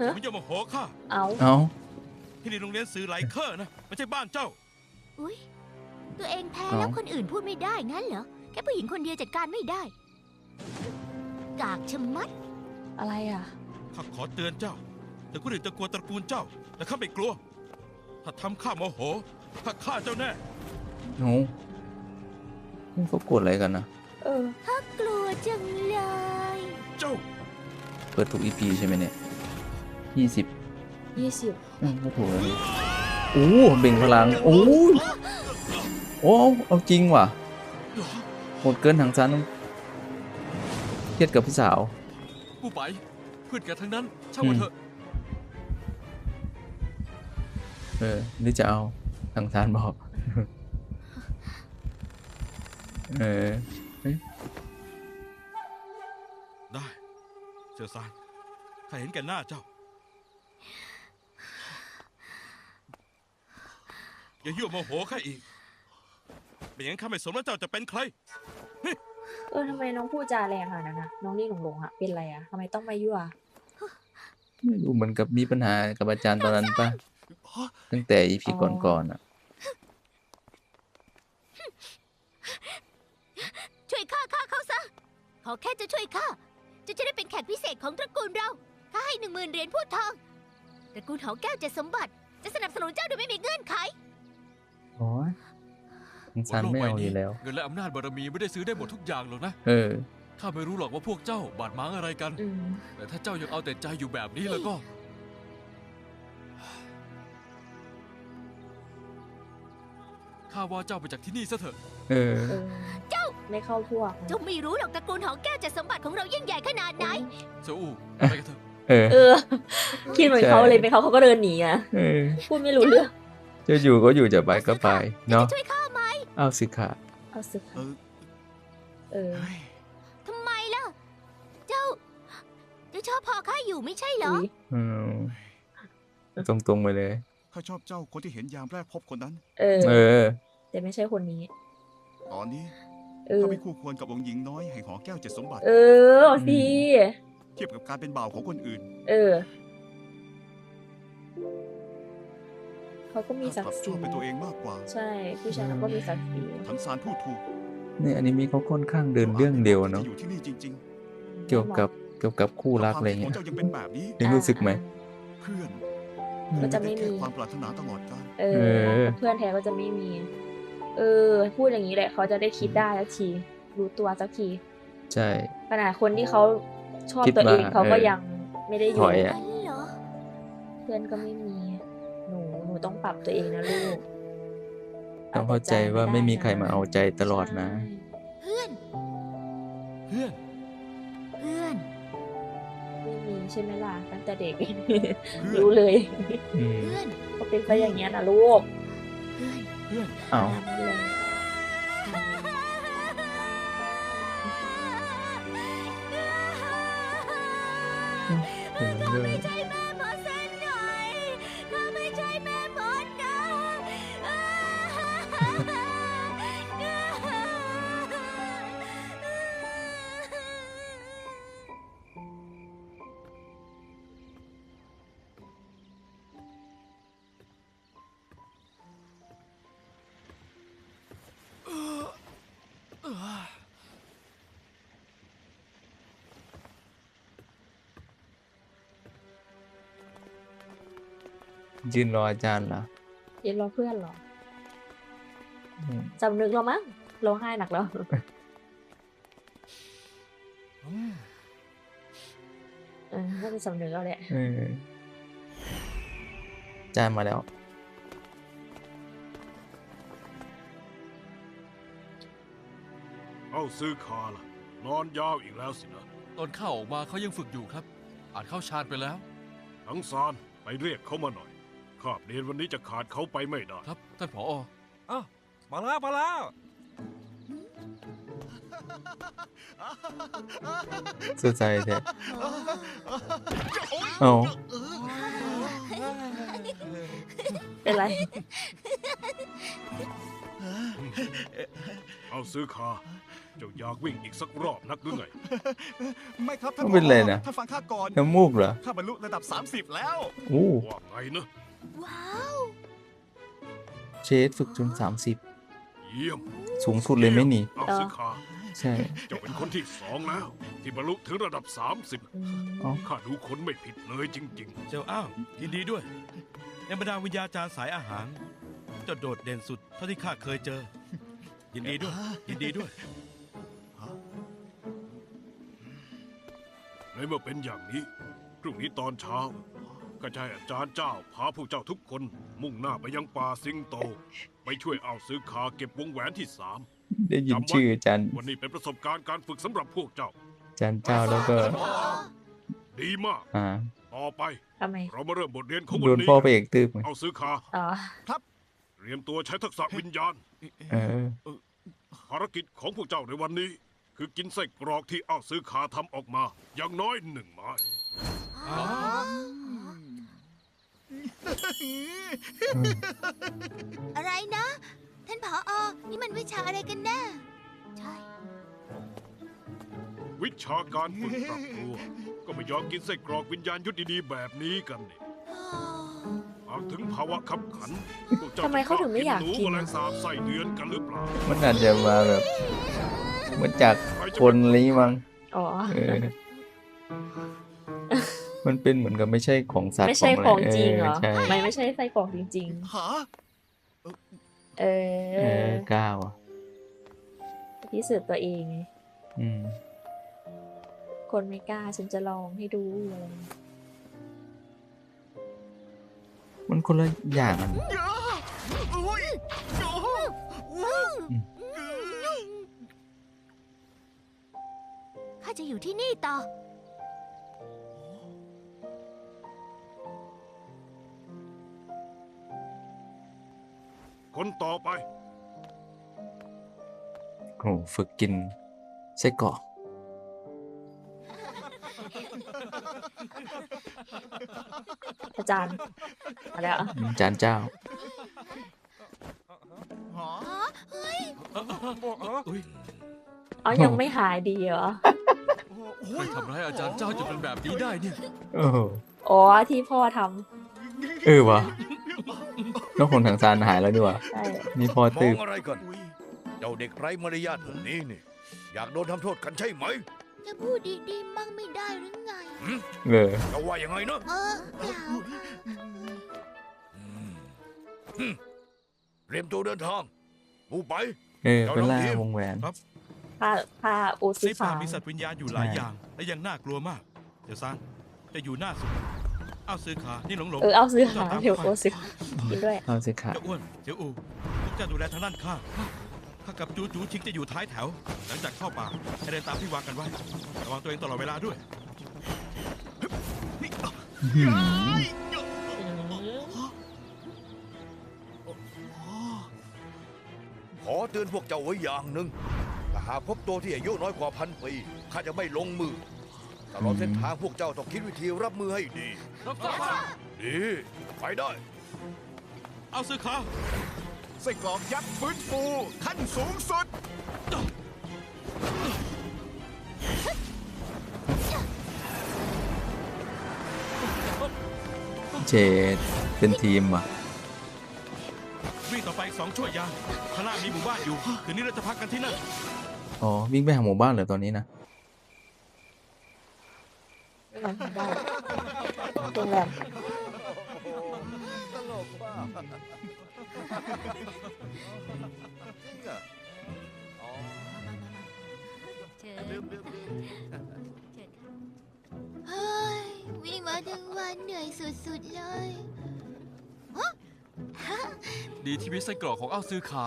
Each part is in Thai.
ฮะไม่จะมาโหข้าเอาเอาที่นี่โรงเรียนสื่อไหลเคอร์นะไม่ใช่บ้านเจ้า อุ๊ยตัวเองแพ้เอ้าแล้วคนอื่นพูดไม่ได้งั้นเหรอ แค่ผู้หญิงคนเดียวจัดการไม่ได้ กากชะมัด อะไรอะ ข้าขอเตือนเจ้า แต่คนอื่นจะกลัวตระกูลเจ้า แต่ข้าไม่กลัว ถ้าทำข้าโมโหข้าฆ่าเจ้าแน่หนูนี่เขากดอะไรกันนะเออกลัวจังเลย เจ้า เปิดทุก EP ใช่ไหมเนี่ย ยี่สิบยี่สิบอืมไม่ถูกเลยโอ้เบ่งพลังโอ้ยโอ้เอาจริงว่ะโหดเกินทางซันเครียดกับพี่สาวผู้ไปเพื่อนกันทั้งนั้นช่างมันเถอะเออหรือจะเอาทางซานบอกเออได้เสือซานข้าเห็นแก่หน้าเจ้า อย่ายั่วโมโหข้าอีก ไม่อย่างนั้นข้าไม่สนว่าเจ้าจะเป็นใคร เออทำไมน้องพูดจาแรงขนาดนั้นนะน้องนี่หลงหลงๆอะเป็นไรอะทำไมต้องมายั่วไม่รู้เหมือนกับมีปัญหากับอาจารย์ตอนนั้นปะตั้งแต่ EP อ๋อก่อนๆอะ ช่วยข้าข้าเขาซะ ขอแค่จะช่วยข้าเจะจะได้เป็นแขกพิเศษของตระกูลเราข้าให้หนึ่งหมื่นเหรียญพูดทอง ตระกูลหอแก้วเจะสมบัติ จะสนับสนุนเจ้าโดยไม่มีเงื่อนไข โอ้ยทางบซานนโลกไม่ใบเอาอนี้ยู่แล้ว เงินและอำนาจบารมีไม่ได้ซื้อได้หมดทุกอย่างหรอกนะ เออ ข้าไม่รู้หรอกว่าพวกเจ้าบาดหมางอะไรกันอืมแต่ถ้าเจ้ายังเอาแต่ใจอยู่แบบนี้แล้วก็ ข้าว่าเจ้าไปจากที่นี่ซะเถอะ เออเออเจ้าไม่เข้าพวกนะเจ้าไม่รู้หรอกตระกูลหอแก้วเจะสมบัติของเรายิ่งใหญ่ขนาดไหนเจ้าอู่ไปกันเถอะ เออเออคิดเหมือนเขาเลยเป็นเขาเขาก็เดินหนีอะเออพูดไม่รู้เรื่อง จะอยู่ก็อยู่จะไปก็ไปเนาะจะช่วยข้าไหมเอาสิค่ะ เอาสึกเออเออทำไมล่ะ เจ้าเจ้าชอบพอข้าอยู่ไม่ใช่เหรออุ๊ยอืมตรงๆไปเลยข้าชอบเจ้าคนที่เห็นยามแรกพบคนนั้น เออ เออ แต่ไม่ใช่คนนี้ตอนนี้เออข้าไม่คู่ควรกับองค์หญิงน้อยแห่งหอแก้วเจ็ดสมบัติ เออเอาสิเทียบกับการเป็นบ่าวของคนอื่น เออ เขาก็มีข้าศักกลับดิ์ศชรีอบเป็นตัวเองมากกว่าใช่ผู้ชายเขาก็มีศักดิ์ศรีถังซานพูดถูกนี่อนิเมะเขาค่อนข้างเดินเรื่องเดียวเนาะที่อยู่ที่นี่จริงเกี่ยวกับเกี่ยวกับคู่ๆรักอะไรควาเงี้มย คิดของเจ้ายังเป็นแบบนี้ยังรู้สึกไหม เพื่อนก็จะไม่มีแค่ความปรารถนาตลอดกาลเอเออ อ เพื่อนแท้ก็จะไม่มี เออ พูดอย่างนี้แหละเขาจะได้คิดได้สักที รู้ตัวสักทีใช่ ขนาดคนที่เขาชอบคิดตัวเองมาเขาก็เออยังไม่ได้อถยู่อยอะนั้นเหรอเพื่อนก็ไม่มีหนูหนู ต้องปรับตัวเองนะลูกต้องเข้าใจว่าไม่มีใครมาเอาใจตลอดนะ เพื่อน เพื่อน เพื่อนไม่มีใช่ไหมล่ะตั้งแต่เด็กเพื่อนรู้เลยอืมเพื่อนเขาเป็นไปอย่างเงี้ยนะลูกเพื่อนเพื่อนเอานั่นแหละเออเรื่องไม่ใช่แม่มดสัก ยืนรออาจารย์เหรอยืนรอเพื่อนเหรออืมสำนึกเรามั้งร้องไห้หนักแล้ว เออน่าจะสำนึกเราแหละเอออาจารย์มาแล้ว เอาซื้อคาล่ะ นอนยาวอีกแล้วสินะตอนข้าออกมาเขายังฝึกอยู่ครับอ่านเข้าชาญไปแล้ว ทั้งซานไปเรียกเขามาหน่อย คาบเรียนวันนี้จะขาดเขาไปไม่ได้ ครับท่านผออ้าวมาแล้วมาแล้วสุดใจแท้เอาเป็นไร เอาซื้อคาเจ้าอยากวิ่งอีกสักรอบนักหรือไง ไม่ครับท่านมันเป็นไรนะ ท่านฟังข้าก่อนน้ำมูกเหรอ ข้าบรรลุระดับ 30 แล้วอู้ว่าไงนะ ว้าว เชดฝึกจนสามสิบเยี่ยมสูงสุดเลยไหมนี่เอาซื้อคาใช่ เจ้าเป็นคนที่สองแล้ว ที่บรรลุถึงระดับ30อืมอ๋อข้าดูคนไม่ผิดเลยจริง เจ้าอ้าวยินดีด้วย ในบรรดาวิญญาจารย์สายอาหารเจ้าโดดเด่นสุดเท่าที่ข้าเคยเจอ ยินดีด้วย ยินดีด้วย ๆ ในเมื่อเป็นอย่างนี้ พรุ่งนี้ตอนเช้า ก็จะให้อาจารย์เจ้าพาพวกเจ้าทุกคน มุ่งหน้าไปยังป่าสิงโต ไปช่วยเอาซื้อคาเก็บวงแหวนที่สามได้ยินชื่ออาจารย์วันนี้เป็นประสบการณ์การฝึกสำหรับพวกเจ้าอาจารย์เจ้าแล้วก็ ดีมากอ่าต่อไป ทำไม เรามาเริ่มบทเรียนของโดวันนนี้พ่อพระเอกตืบไงเอาซื้อคาอ๋อ เตรียมตัวใช้ทักษะวิญญาณ เออ ภารกิจของพวกเจ้าในวันนี้ คือกินไส้กรอกที่เอาซื้อคาทำออกมา อย่างน้อยหนึ่งไม้ อะไรนะ ท่านผออนี่มันวิชาอะไรกันแน่ ใช่ วิชาการฝึกปรับตัวก็ไม่ยอมกินไส้กรอกวิญญาณยุทธดีๆแบบนี้กันนี่หากถึงภาวะขับขันพวกเจ้าทำไมเขาถึงไม่อยากหนูกินแมลอะงสาบไส้เดือนกันหรือเปล่ามันอาจจะมาแบบเหมือนจากคนอะไรนี้มั้งอ๋อ เออ มันเป็นเหมือนกับไม่ใช่ของสัตว์ไม่ใช่ะของจริงเหรอใช่ไม่ไม่ใช่ไส้กรอกจริงหาๆเอเอออก้าวอะพิสูจน์ตัวเองไงอืมคนไม่กล้าฉันจะลองให้ดูอะไรอย่างเงี้ยมันคนละอย่างกันอุ้ยโอ้โหข้าจะอยู่ที่นี่ต่อ คนต่อไป โอ้โหฝึกกินไส้กรอกอาจารย์มาแล้วอืมจานเจ้าหาอุ้ยเอายังไม่หายดีเหรอ ใครทำร้ายอาจารย์เจ้าจนเป็นแบบนี้ได้เนี่ยโอ้โหอ๋อที่พ่อทเออวะ น้องคนทางซานหายแล้วดีกว่าำใช่นี่พอมตืองบอะไรกัน เจ้าเด็กไร้มารยาทพวกนี้นี่ อยากโดนทำโทษกันใช่ไหมจะพูดดีๆมั่งไม่ได้หรือไง เออเจ้าว่ายังไงเนอะเออเปล่าอืมฮึ่มเตรียมตัวเดินทางมูไป เออเป็นล่าวงแหวนผ้าผ้าโอซิในป่าฟามีสัตว์วิญญาณอยู่หลายอย่าง และยังน่ากลัวมาก เดี๋ยวซันจะอยู่หน้าสุด เอาซื้อขา นี่หลงหลงเออเอาซื้อหาจ้ตมเดี๋ยวไปโอซิฟากินด้วยเอาสิขาเจ้าอ้วน เจ้าอูพวกเจ้าดูแลทางด้านข้างข้ากับจูจูชิงจะอยู่ท้ายแถว หลังจากเข้าป่าให้เดินตามที่วางกันไว้ ระวังตัวเองตลอดเวลาด้วยหืมขอเตือนพวกเจ้าไว้อย่างหนึ่งถ้าหากพบตัวที่อายุน้อยกว่าพันปี ข้าจะไม่ลงมือ ตลอดเส้นทางพวกเจ้าต้องคิดวิธีรับมือให้ดี รับทราบดีไปได้ เอาซื้อขาไส้กรอกยักษ์ฟื้นฟูขั้นสูงสุด เจดเป็นทีมว่ะ วิ่งต่อไปอีกสองช่วยยางข้างล่างมีหมู่บ้านอยู่ คืนนี้เราจะพักกันที่นั่น อ๋อ วิ่งไปหาหมู่บ้านเหรอตอนนี้นะ ได้โรงแรมจริงเหรออ๋อเชิญลืมลืมลืมเชิญค่ะเฮ้ยวิ่งมาทั้งวันเหนื่อยสุดๆเลยดีที่มีไส้กรอกของอ้าวซื้อคา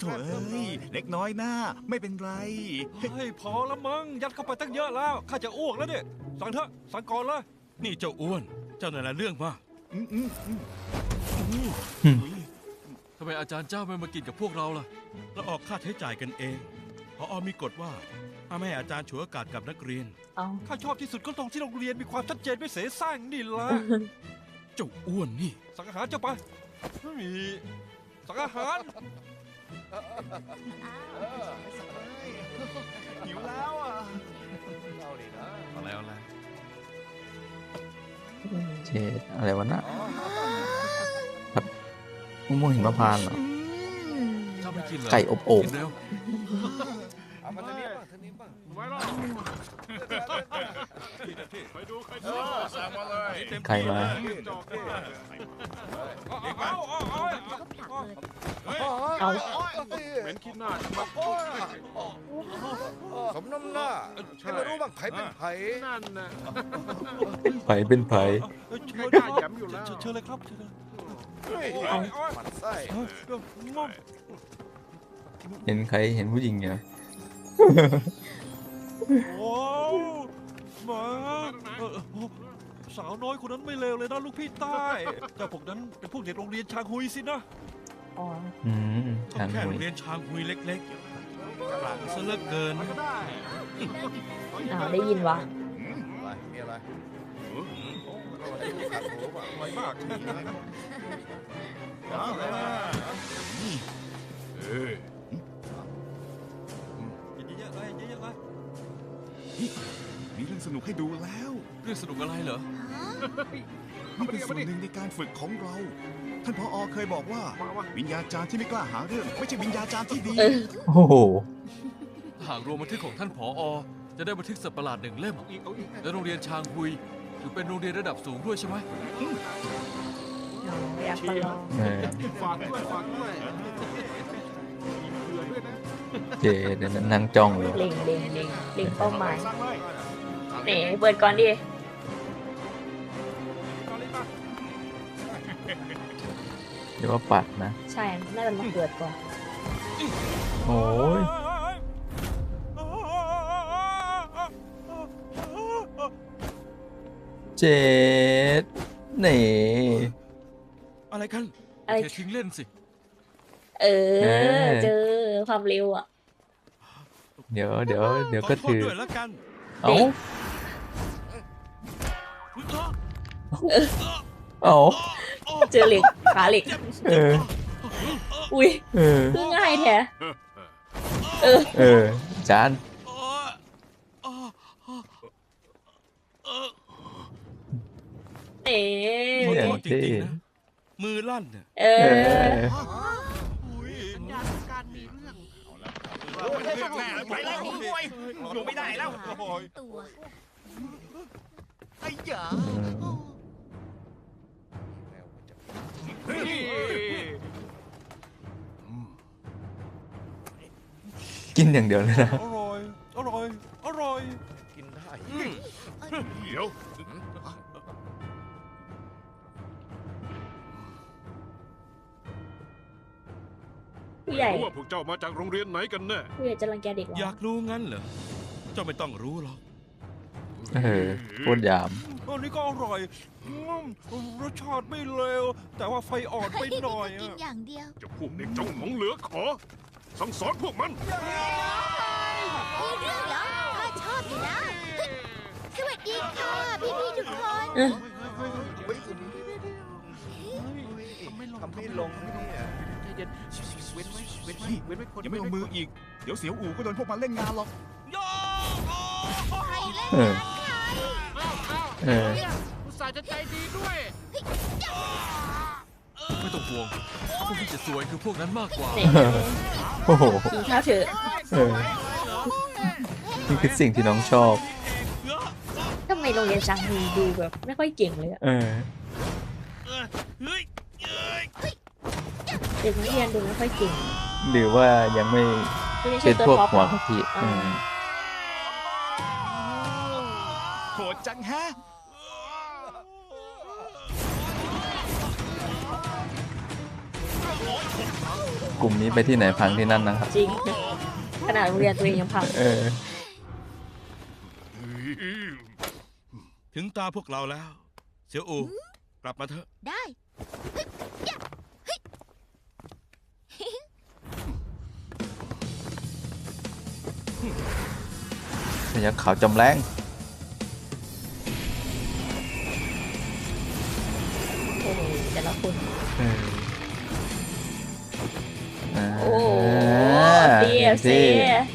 โถ่เอ้ยเล็กน้อยหน้า ไม่เป็นไร เฮ้ยพอแล้วมั้งยัดเข้าไปตั้งเยอะแล้ว ข้าจะอ้วกแล้วเนี่ย สั่งเถอะ สั่งก่อนเลย นี่เจ้าอ้วน เจ้านั่นแหละเรื่องมากอืมอืมอืมทำไมอาจารย์เจ้าไม่มากินกับพวกเราล่ะ เราออกค่าใช้จ่ายกันเองพออมีกฎว่าห้ามให้อาจารย์ฉวยโอกาสกับนักเรียน เอาข้าชอบที่สุดก็ตรงที่โรงเรียนมีความชัดเจนไม่เสแสร้งนี่แหละเจ้าอ้วนนี่ สั่งอาหารเจ้าไปไม่มีสั่งอาหารหิวแล้วอะ เอาดินะอะไรอะไรเจดอะไรวะน่ะอ๋อมะม่วงหิมพานต์เหรอเจ้าไม่กินเหรอไก่อบโอ่ง กินเร็ว ไปดูใครดูสั่งมาเลยใครมาจอบดิเอาเหม็นขี้หน้าจะมาสมน้ำหน้าให้มารู้บ้างใครเป็นใครนั่นนะไผเป็นไผ่เชิญกล้าแย้มอยู่แล้วเชิญเลยครับเชิญเลยมันไส้เห็นใครเห็นผู้หญิงเนี่ยโอ้ สาวน้อยคนนั้นไม่เลวเลยนะลูกพี่ใต้แต่พวกนั้นเป็นพวกเด็กโรงเรียนชางฮุยสินะอ๋ออืมก็ทางแค่หโรวยงเรียนชางฮุยเล็กๆกลางซะเหลือเกินอ้าวได้ยินวะอะไรมีอะไรขาดหัวเปล่าอร่อยมากเอ้ยเยอะๆเลยเยอะๆเลย มีเรื่องสนุกให้ดูแล้ว เรื่องสนุกอะไรเหรอ นี่เป็นส่วนหนึ่งในการฝึกของเรา ท่านพออเคยบอกว่า วิญญาจารย์ที่ไม่กล้าหาเรื่อง ไม่ใช่วิญญาจารย์ที่ดีเออโอ้โห หากรวมบันทึกของท่านผอจะได้บันทึกสัตว์ประหลาดหนึ่งเล่ม และโรงเรียนชางฮุยถือเป็นโรงเรียนระดับสูงด้วยใช่ไหมเอาอยากมาลองเออฝากด้วยฝากด้วยเผื่อด้วยนะเจดเนี่ยนั่งจ้องเลยเล็งเล็งเล็งเล็งเป้าหมายสั่งเลย ไหนเปิดก่อนดิเดี๋ยวว่าปัดนะ ใช่ น่าจะมาเปิดก่อน โอ้ยเจดนี่อะไรกันอะไรเททิ้งเล่นสิเอเอออ เจอความเร็วอะ เดี๋ยวเดี๋ยวเดี๋ยวขอก็โทษถือด้วยแล้วกัน เอ้า เอ้าเจอเหล็กขาเหล็ก เออ อุ้ยเออ คือง่ายแท้เออ เออ จาน เอ๋ขอเนี่ยโทษจริงๆนะมือลั่นน่ะเอเออ อ ไปแล้วด้วยอยู่ไม่ได้แล้ว ตัว ไอ้หยากินอย่างเดียวเลยนะ อร่อย อร่อย อร่อย กินได้เดี๋ยวผู้ใหญ่รู้ว่าพวกเจ้ามาจากโรงเรียนไหนกันแน่ ผู้ใหญ่จะรังแกเด็กเหรออยากรู้งั้นเหรอ เจ้าไม่ต้องรู้หรอก เออพูดยามอันนี้ก็อร่อยอืมรสชาติไม่เลวแต่ว่าไฟอ่อนไปหน่อยกินอะอย่างเดียวจะพวกเด็กจ้องหมองเหลือขอ สั่งสอนพวกมัน มีเรื่องเหรอข้าชอบอยู่นะ สวัสดีค่ะ พี่ๆทุกคนเออทำให้ลงเนี่ยอย่าไม่ลงมืออีก เดี๋ยวเสียวอู่ก็โดนพวกมันเล่นงานหรอก ใครเล่นเออ เอออุตส่าห์จะใจดีด้วยไม่ต้องห่วงพวกที่จะสวยคือพวกนั้นมากกว่าเนี่ยโอ้โหกินข้าวเถอะเออนี่คือสิ่งที่น้องชอบทำไมโรงเรียนชางฮีดูแบบไม่ค่อยเก่งเลยอะเออเฮ้ยเอ้ยเด็กนักเรียนดูไม่ค่อยเก่งหรือว่ายังไม่ไม่ใช่เป็นตัวพวกท็อปหัวอะกะทิอ่าอืมโหดจังแฮะ กลุ่มนี้ไปที่ไหนพังที่นั่นนะครับ จริง ขนาดโรงเรียนตัวเองยังพังเออ ถึงตาพวกเราแล้ว เสียวอูกลับมาเถอะ ได้พยักขาวจำแรงโอ้โหแต่ละคนเอออ่า โอ้โหเสียเต็มเสีที่ยเออ